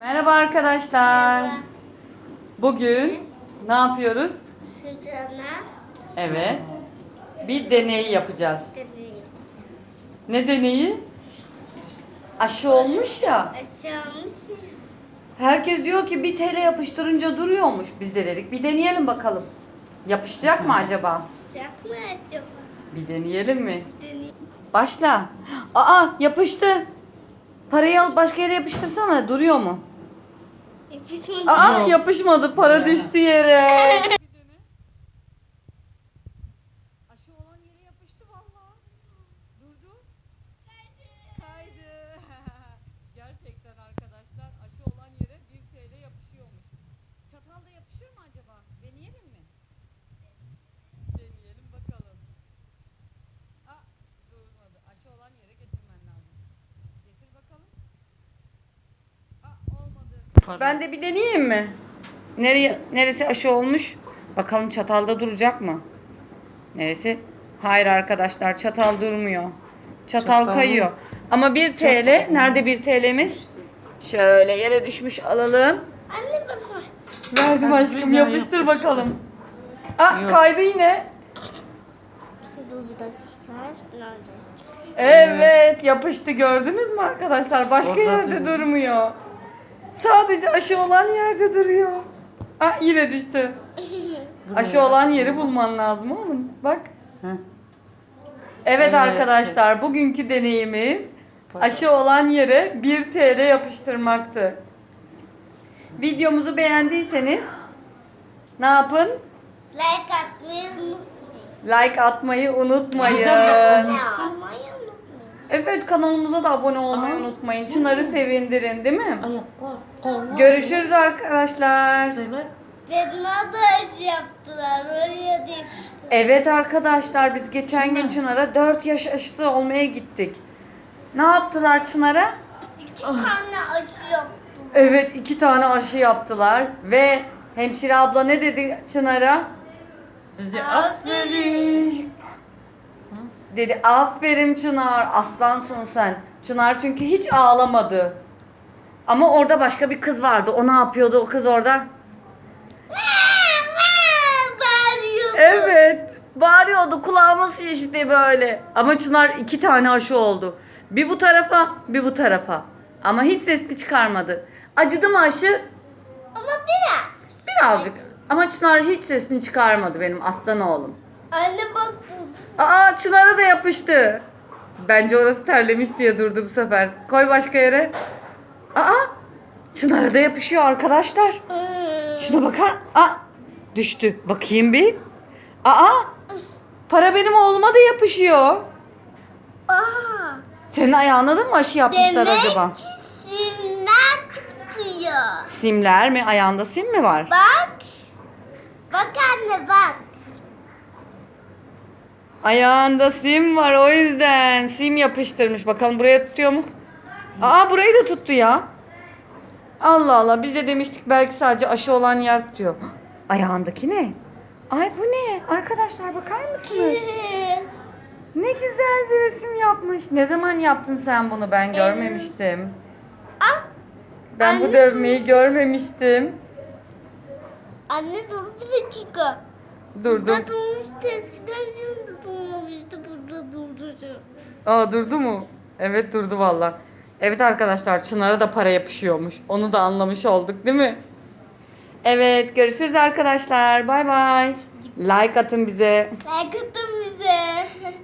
Merhaba arkadaşlar. Bugün ne yapıyoruz? Şurana Evet. Bir deney yapacağız. deneyim. Ne deneyi? Aşı olmuş ya. Aşağımış ya. Herkes diyor ki bir TL yapıştırınca duruyormuş. Biz de dedik bir deneyelim bakalım. Yapışacak mı acaba? Sıcak mı acaba? Bir deneyelim mi? Deneyim. Başla. Aa yapıştı. Parayı alıp başka yere yapıştırsana. Duruyor mu? Yapışmadı. Aa yapışmadı. Para düştü yere. Aşı olan yere yapıştı vallahi. Durdu. Kaydı. Gerçekten arkadaşlar aşı olan yere 1 TL yapışıyormuş. Çatalla yapışır mı acaba? Deneyelim mi? Deneyelim bakalım. Aa durmadı. Aşı olan yere getirmen lazım. Getir bakalım. Aa olmadı. Ben de bir deneyeyim mi? Nereye, neresi aşı olmuş? Bakalım çatalda duracak mı? Neresi? Hayır arkadaşlar çatal durmuyor. Çatal, Çatal kayıyor. Ama 1 TL. Nerede 1 TL'miz? Şöyle yere düşmüş alalım. Anne bana. Verdim aşkım yapıştır yapış. bakalım. Aa Yok. kaydı yine. Dur bir dakika. Evet yapıştı gördünüz mü arkadaşlar? Başka Orada yerde durmuyor. Sadece aşı olan yerde duruyor. Aa yine düştü. Aşı olan yeri bulman lazım oğlum. Bak. Evet. arkadaşlar bugünkü deneyimiz aşı olan yere 1 TL yapıştırmaktı. Videomuzu beğendiyseniz ne yapın? Like atmayı unutmayın. Like atmayı unutmayın. Evet kanalımıza da abone olmayı unutmayın. Çınar'ı sevindirin değil mi? Ayaklar, kollar. Görüşürüz arkadaşlar. Evet. Da aşı yaptılar. Oraya değil. Evet arkadaşlar biz geçen gün Çınar'a 4 yaş aşısı olmaya gittik. Ne yaptılar Çınar'a? İki tane aşı yaptılar. Evet iki tane aşı yaptılar ve hemşire abla ne dedi Çınar'a? Dedi aferin. Dedi aferin Çınar aslansın sen. Çınar çünkü hiç ağlamadı. Ama orada başka bir kız vardı. O ne yapıyordu o kız orada? Bağırıyordu. Evet. Bağırıyordu kulağımız şişti böyle. Ama Çınar iki tane aşı oldu. Bir bu tarafa bir bu tarafa. Ama hiç sesini çıkarmadı. Acıdı mı aşı? Ama biraz. Birazcık. Ama Çınar hiç sesini çıkarmadı benim aslan oğlum. Anne baktım. Aa Çınar'a da yapıştı. Bence orası terlemiş diye durdu bu sefer. Koy başka yere. Aa Çınar'a da yapışıyor arkadaşlar. Şuna bakar. Aa düştü. Bakayım bir. Aa para benim oğluma da yapışıyor. Aa. Senin ayağına da mı aşı yapmışlar Demek acaba? ki simler tutuyor. Simler mi? Ayağında sim mi var? Bak anne bak. Ayağında sim var o yüzden. Sim yapıştırmış. Bakalım buraya tutuyor mu? Aa burayı da tuttu ya. Allah Allah biz de demiştik belki sadece aşı olan yer tutuyor. Ayağındaki ne? Ay bu ne? Arkadaşlar bakar mısınız? Ne güzel bir resim yapmış. Ne zaman yaptın sen bunu? Ben görmemiştim. Ah. Ben bu Anne, dövmeyi görmemiştim. Anne dur bir dakika. Durdum. Burada durmuştu eskiden şimdi durmamıştı burada durdu. Aa durdu mu? Evet durdu valla. Evet arkadaşlar Çınar'a da para yapışıyormuş. Onu da anlamış olduk değil mi? Evet görüşürüz arkadaşlar. Bay bay. Like atın bize. Like atın bize.